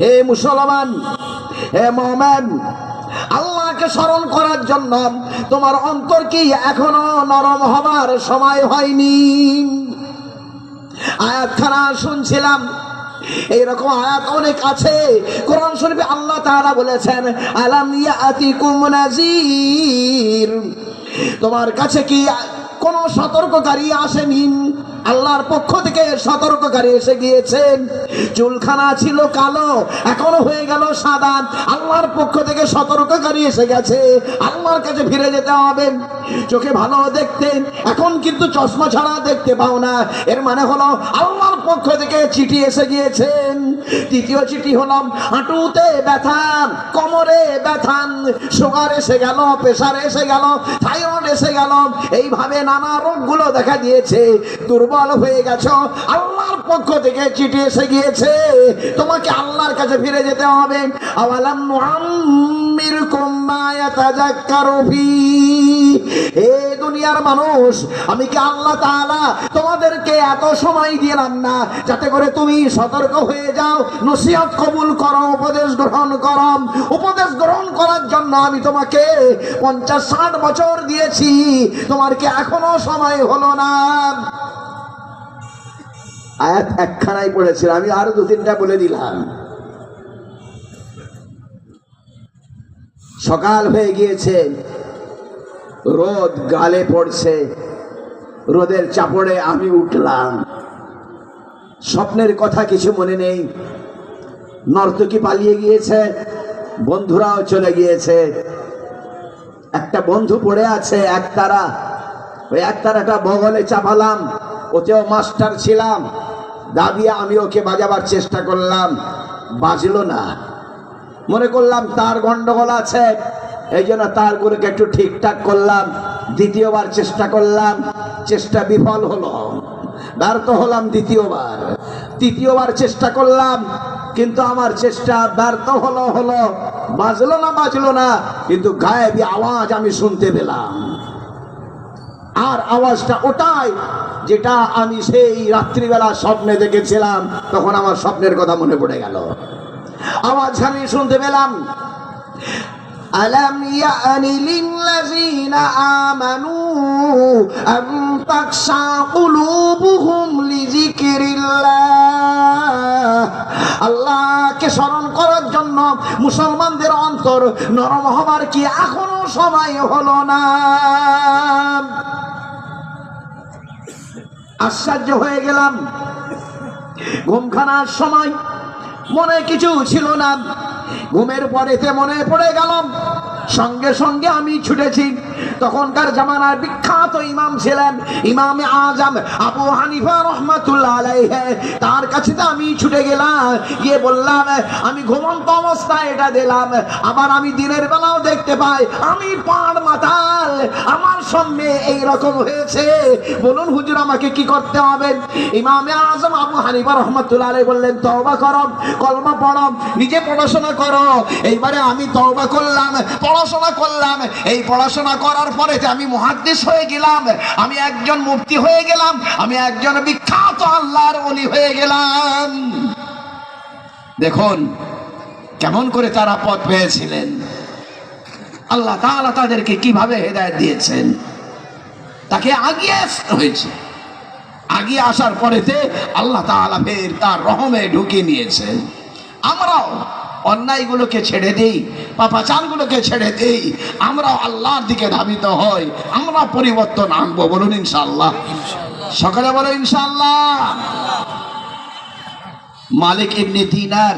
হে মুসলমান, হে মোমেন, আল্লাহকে স্মরণ করার জন্য তোমার অন্তর কি এখনও নরম হবার সময় হয়নি? আয়াতখানা শুনছিলাম, এইরকম আয়াত অনেক আছে। কোরআন শরীফে আল্লাহ তাআলা বলেছেন, আলাম ইয়াতিকুম নাজির তোমার কাছে কি কোন সতর্ককারী আসেনি? আল্লাহর পক্ষ থেকে সতর্ককারী এসে গিয়েছেন। চুলখানা ছিল কালো, এখনও হয়ে গেল সাদা। আল্লাহর পক্ষ থেকে সতর্ককারী এসে গেছে। আল্লাহর কাছে ফিরে যেতে হবে। চোখে ভালো দেখতেন এখন কিন্তু চশমা ছাড়া দেখতে পাও না। এর মানে হলো আল্লাহর পক্ষ থেকে চিঠি এসে গিয়েছেন। তৃতীয় চিঠি হলো, হাঁটুতে ব্যথা, কোমরে ব্যথা, সুগার এসে গেল প্রেশার এসে গেল, থাইরয়েড এসে গেল। এইভাবে নানা রোগগুলো দেখা দিয়েছে। দুর্বল হয়ে গেছো? আল্লাহর পক্ষ থেকে চিঠি এসে গিয়েছে। তোমাকে আল্লাহর কাছে ফিরে যেতে হবে। দুনিয়ার মানুষ, আমি কি আল্লাহ তোমাদেরকে এত সময় দিলাম না? যাতে করে তুমি সতর্ক হয়ে যাও, নসিহত কবুল করো, উপদেশ গ্রহণ করো। উপদেশ গ্রহণ করার জন্য আমি তোমাকে পঞ্চাশ ষাট বছর দিয়েছি। তোমার কি এখনও সময় হলো না? আয়াত একখানাই পড়েছিল, আমি আরও দু তিনটা বলে দিলাম। সকাল হয়ে গিয়েছে, রোদ গালে পড়ছে, রোদের চাপড়ে আমি উঠলাম। স্বপ্নের কথা কিছু মনে নেই, নর্তকী পালিয়ে গিয়েছে, বন্ধুরাও চলে গিয়েছে। একটা বন্ধু পড়ে আছে, একতারা। ওই একতারাটা বগলে চাপালাম, ওতেও মাস্টার ছিলাম। দাবিয়ে আমি ওকে বাজাবার চেষ্টা করলাম। বাজলো না। মনে করলাম তার গন্ডগোল আছে। এই জন্য তারগুলোকে একটু ঠিকঠাক করলাম। দ্বিতীয়বার চেষ্টা করলাম। চেষ্টা বিফল হলো। ব্যর্থ হলাম দ্বিতীয়বার। তৃতীয়বার চেষ্টা করলাম। কিন্তু আমার চেষ্টা ব্যর্থ হলো হলো। বাজলো না বাজলো না। কিন্তু গায়েবী আওয়াজ আমি শুনতে পেলাম। আর আওয়াজটা ওটাই যেটা আমি সেই রাত্রিবেলা স্বপ্নে দেখেছিলাম তখন আমার স্বপ্নের কথা মনে পড়ে গেল আওয়াজ আমি শুনতে পেলাম ألم يأن للذين آمنوا أن تخشع قلوبهم لذكر الله আল্লাহকে স্মরণ করার জন্য মুসলমানদের অন্তর নরম হবার কি এখনো সময় হলো না আশ্চর্য হয়ে গেলাম। ঘুমখানার সময় মনে কিছু ছিল না। ঘুমের পরেতে মনে পড়ে গেলাম সঙ্গে সঙ্গে আমি ছুটেছি। তখনকার জামানার বিখ্যাত ইমাম ছিলেন ইমামে আজম আবু হানিফা রহমাতুল্লাহ তার কাছে তো আমি ছুটে গেলাম, গিয়ে বললাম, আমি ঘুমন্ত অবস্থায় এটা দিলাম। আবার আমি দিনের বেলাও দেখতে পাই, আমি পাড় মাতাল। আমার সামনে এই রকম হয়েছে। বলুন, হুজুর, আমাকে কি করতে হবে? ইমামে আজম আবু হানিফা রহমাতুল্লাহ আলাই বললেন, তওবা করো, কলমা পড়ো, নিজে পড়াশোনা করো। এইবারে আমি তওবা করলাম, পড়াশোনা করলাম। এই পড়াশোনা করার পরে যে আমি মহাদ্দেশ হয়ে গেলাম, আমি একজন মুক্তি হয়ে গেলাম, আমি একজন বিখ্যাত আল্লাহর অলি হয়ে গেলাম। দেখুন, কেমন করে তারা পথ পেয়েছিলেন। আল্লাহ তাআলা তাদেরকে কীভাবে হেদায়েত দিয়েছেন? তাকে আগিয়ে আসতে হয়েছে। আগিয়ে আসার পরেতে আল্লাহ তাআলা ফের তার রহমে ঢুকিয়ে নিয়েছেন। আমরাও অন্যায়গুলোকে ছেড়ে দেই পাপাচারগুলোকে ছেড়ে দিই আমরাও আল্লাহর দিকে ধাবিত হই আমরা পরিবর্তন আনব বলুন ইনশাল্লাহ সকালে বলো ইনশাল্লাহ মালিক ইবনে দিনার